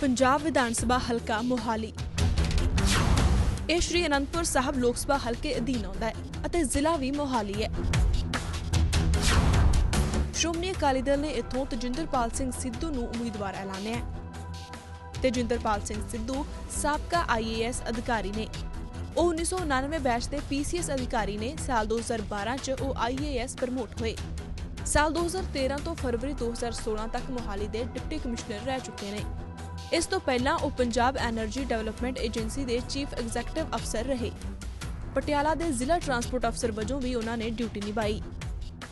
ਪੰਜਾਬ ਵਿਧਾਨ ਸਭਾ ਹਲਕਾ ਮੋਹਾਲੀ। ਇਹ ਸ਼੍ਰੀ ਅਨੰਦਪੁਰ ਸਾਹਿਬ ਲੋਕ ਸਭਾ ਹਲਕੇ ਅਧੀਨ ਆਉਂਦਾ ਹੈ ਅਤੇ ਜ਼ਿਲ੍ਹਾ ਵੀ ਮੋਹਾਲੀ ਹੈ। ਸ਼੍ਰੋਮਣੀ ਅਕਾਲੀ ਦਲ ਨੇ ਇੱਥੋਂ ਤਜਿੰਦਰਪਾਲ ਸਿੰਘ ਸਿੱਧੂ ਨੂੰ ਉਮੀਦਵਾਰ ਐਲਾਨਿਆ ਹੈ। ਤੇਜਿੰਦਰਪਾਲ ਸਿੰਘ ਸਿੱਧੂ ਸਾਬਕਾ ਆਈਏਐਸ ਅਧਿਕਾਰੀ ਨੇ। ਉਹ 1999 ਬੈਚ ਦੇ ਪੀਸੀਐਸ ਅਧਿਕਾਰੀ ਨੇ ਸਾਲ 2012 ਚ ਉਹ ਆਈਏਐਸ ਪ੍ਰਮੋਟ ਹੋਏ। ਸਾਲ 2013 ਤੋਂ ਫਰਵਰੀ 2016 ਤੱਕ ਮੋਹਾਲੀ ਦੇ ਡਿਪਟੀ ਕਮਿਸ਼ਨਰ ਰਹਿ ਚੁੱਕੇ ਨੇ। ਇਸ ਤੋਂ ਪਹਿਲਾਂ ਉਹ ਪੰਜਾਬ ਐਨਰਜੀ ਡਿਵੈਲਪਮੈਂਟ ਏਜੰਸੀ ਦੇ ਚੀਫ ਐਗਜ਼ੈਕਟਿਵ ਅਫਸਰ ਰਹੇ। ਪਟਿਆਲਾ ਦੇ ਜ਼ਿਲ੍ਹਾ ਟਰਾਂਸਪੋਰਟ ਅਫਸਰ ਵਜੋਂ ਵੀ ਉਹਨਾਂ ਨੇ ਡਿਊਟੀ ਨਿਭਾਈ।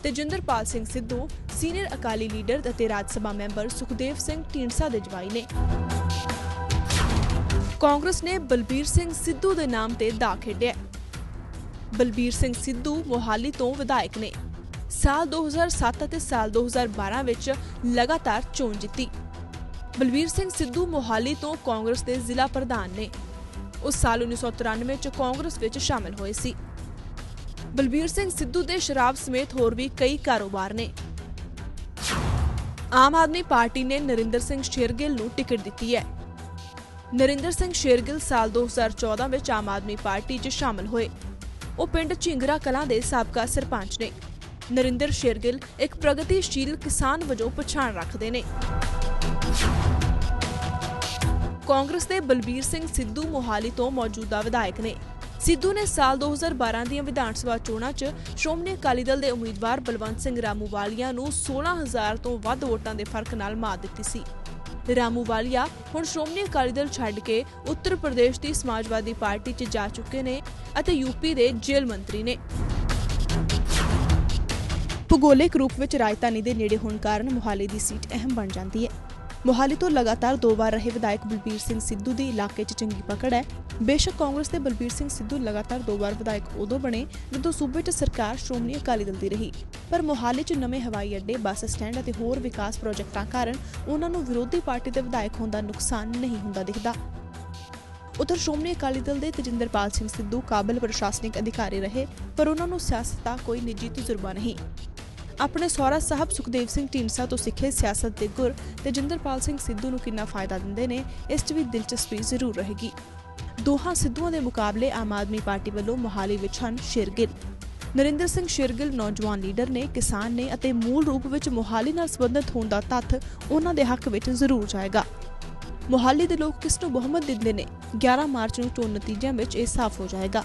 ਤੇਜਿੰਦਰਪਾਲ ਸਿੰਘ ਸਿੱਧੂ ਸੀਨੀਅਰ ਅਕਾਲੀ ਲੀਡਰ ਅਤੇ ਰਾਜ ਸਭਾ ਮੈਂਬਰ ਸੁਖਦੇਵ ਸਿੰਘ ਢੀਂਡਸਾ ਦੇ ਜਵਾਈ ਨੇ। ਕਾਂਗਰਸ ਨੇ ਬਲਬੀਰ ਸਿੰਘ ਸਿੱਧੂ ਦੇ ਨਾਮ ਤੇ ਦਾ ਖੇਡਿਆ। ਬਲਬੀਰ ਸਿੰਘ ਸਿੱਧੂ ਮੋਹਾਲੀ ਤੋਂ ਵਿਧਾਇਕ ਨੇ। ਸਾਲ 2007 ਅਤੇ ਸਾਲ 2012 ਵਿੱਚ ਲਗਾਤਾਰ ਚੋਣ ਜਿੱਤੀ। ਬਲਬੀਰ ਸਿੰਘ ਸਿੱਧੂ ਮੋਹਾਲੀ ਤੋਂ ਕਾਂਗਰਸ ਦੇ ਜ਼ਿਲ੍ਹਾ ਪ੍ਰਧਾਨ ਨੇ। ਉਸ ਸਾਲ 1993 ਚ ਕਾਂਗਰਸ ਵਿੱਚ ਸ਼ਾਮਲ ਹੋਏ ਸੀ। ਬਲਬੀਰ ਸਿੰਘ ਸਿੱਧੂ ਦੇ ਸ਼ਰਾਬ ਸਮੇਤ ਹੋਰ ਵੀ ਕਈ ਕਾਰੋਬਾਰ ਨੇ। ਆਮ ਆਦਮੀ ਪਾਰਟੀ ਨੇ ਨਰਿੰਦਰ ਸਿੰਘ ਸ਼ੇਰਗਿੱਲ ਨੂੰ ਟਿਕਟ ਦਿੱਤੀ ਹੈ। ਨਰਿੰਦਰ ਸਿੰਘ ਸ਼ੇਰਗਿੱਲ ਸਾਲ 2014 ਵਿੱਚ ਆਮ ਆਦਮੀ ਪਾਰਟੀ 'ਚ ਸ਼ਾਮਲ ਹੋਏ। ਉਹ ਪਿੰਡ ਝਿੰਗਰਾ ਕਲਾਂ ਦੇ ਸਾਬਕਾ ਸਰਪੰਚ ਨੇ। ਨਰਿੰਦਰ ਸ਼ੇਰਗਿੱਲ ਇੱਕ ਪ੍ਰਗਤੀਸ਼ੀਲ ਕਿਸਾਨ ਵਜੋਂ ਪਛਾਣ ਰੱਖਦੇ ਨੇ। ਕਾਂਗਰਸ ਦੇ ਬਲਬੀਰ ਸਿੰਘ ਸਿੱਧੂ ਮੋਹਾਲੀ ਤੋਂ ਮੌਜੂਦਾ ਵਿਧਾਇਕ ਨੇ। ਸਿੱਧੂ ਨੇ ਸਾਲ 2012 ਦੀਆਂ ਵਿਧਾਨ ਸਭਾ ਚੋਣਾਂ 'ਚ ਸ਼੍ਰੋਮਣੀ ਅਕਾਲੀ ਦਲ ਦੇ ਉਮੀਦਵਾਰ ਬਲਵੰਤ ਸਿੰਘ ਰਾਮੂਵਾਲੀਆ ਨੂੰ 16000 ਤੋਂ ਵੱਧ ਵੋਟਾਂ ਦੇ ਫ਼ਰਕ ਨਾਲ ਮਾਤ ਦਿੱਤੀ ਸੀ। ਰਾਮੂਵਾਲੀਆ ਹੁਣ ਸ਼੍ਰੋਮਣੀ ਅਕਾਲੀ ਦਲ ਛੱਡ ਕੇ ਉੱਤਰ ਪ੍ਰਦੇਸ਼ ਦੀ ਸਮਾਜਵਾਦੀ ਪਾਰਟੀ 'ਚ ਜਾ ਚੁੱਕੇ ਨੇ ਅਤੇ ਯੂਪੀ ਦੇ ਜੇਲ੍ਹ ਮੰਤਰੀ ਨੇ। ਭੂਗੋਲਿਕ ਰੂਪ ਵਿੱਚ ਰਾਜਧਾਨੀ ਦੇ ਨੇੜੇ ਹੋਣ ਕਾਰਨ ਮੋਹਾਲੀ ਦੀ ਸੀਟ ਅਹਿਮ ਬਣ ਜਾਂਦੀ ਹੈ। ਮੋਹਾਲੀ ਤੋਂ ਲਗਾਤਾਰ ਦੋ ਵਾਰ ਰਹੇ ਵਿਧਾਇਕ ਬਲਬੀਰ ਸਿੰਘ ਸਿੱਧੂ ਦੀ ਇਲਾਕੇ 'ਚ ਚੰਗੀ ਪਕੜ ਹੈ। ਬੇਸ਼ੱਕ ਕਾਂਗਰਸ ਦੇ ਬਲਬੀਰ ਸਿੰਘ ਸਿੱਧੂ ਲਗਾਤਾਰ ਦੋ ਵਾਰ ਵਿਧਾਇਕ ਉਦੋਂ ਬਣੇ ਜਦੋਂ ਸੂਬੇ 'ਚ ਸਰਕਾਰ ਸ਼੍ਰੋਮਣੀ ਅਕਾਲੀ ਦਲ ਦੀ ਰਹੀ। ਪਰ ਮੋਹਾਲੀ 'ਚ ਨਵੇਂ ਹਵਾਈ ਅੱਡੇ, ਬੱਸ ਸਟੈਂਡ ਅਤੇ ਹੋਰ ਵਿਕਾਸ ਪ੍ਰੋਜੈਕਟਾਂ ਕਾਰਨ ਉਹਨਾਂ ਨੂੰ ਵਿਰੋਧੀ ਪਾਰਟੀ ਦੇ ਵਿਧਾਇਕ ਹੋਣ ਦਾ ਨੁਕਸਾਨ ਨਹੀਂ ਹੁੰਦਾ ਦਿਖਦਾ। ਉਧਰ ਸ਼੍ਰੋਮਣੀ ਅਕਾਲੀ ਦਲ ਦੇ ਤਜਿੰਦਰਪਾਲ ਸਿੰਘ ਸਿੱਧੂ ਕਾਬਲ ਪ੍ਰਸ਼ਾਸਨਿਕ ਅਧਿਕਾਰੀ ਰਹੇ, ਪਰ ਉਹਨਾਂ ਨੂੰ ਸਿਆਸਤ ਦਾ ਕੋਈ ਨਿੱਜੀ ਤਜਰਬਾ ਨਹੀਂ। ਆਪਣੇ ਸਹੁਰਾ ਸਾਹਿਬ ਸੁਖਦੇਵ ਸਿੰਘ ਢੀਂਡਸਾ ਤੋਂ ਸਿੱਖੇ ਸਿਆਸਤ ਦੇ ਗੁਰ ਤੇਜਿੰਦਰਪਾਲ ਸਿੰਘ ਸਿੱਧੂ ਨੂੰ ਕਿੰਨਾ ਫਾਇਦਾ ਦਿੰਦੇ ਨੇ, ਇਸ 'ਚ ਵੀ ਦਿਲਚਸਪੀ ਜ਼ਰੂਰ ਰਹੇਗੀ। ਦੋਹਾਂ ਸਿੱਧੂਆਂ ਦੇ ਮੁਕਾਬਲੇ ਆਮ ਆਦਮੀ ਪਾਰਟੀ ਵੱਲੋਂ ਮੋਹਾਲੀ ਵਿੱਚ ਹਨ ਸ਼ੇਰਗਿੱਲ। ਨਰਿੰਦਰ ਸਿੰਘ ਸ਼ੇਰਗਿੱਲ ਨੌਜਵਾਨ ਲੀਡਰ ਨੇ, ਕਿਸਾਨ ਨੇ ਅਤੇ ਮੂਲ ਰੂਪ ਵਿੱਚ ਮੋਹਾਲੀ ਨਾਲ ਸੰਬੰਧਿਤ ਹੋਣ ਦਾ ਤੱਥ ਉਹਨਾਂ ਦੇ ਹੱਕ ਵਿੱਚ ਜ਼ਰੂਰ ਜਾਏਗਾ। ਮੋਹਾਲੀ ਦੇ ਲੋਕ ਕਿਸ ਨੂੰ ਬਹੁਮਤ ਦਿੰਦੇ ਨੇ? 11 ਮਾਰਚ ਨੂੰ ਚੋਣ ਨਤੀਜਿਆਂ ਵਿੱਚ ਇਹ ਸਾਫ਼ ਹੋ ਜਾਏਗਾ।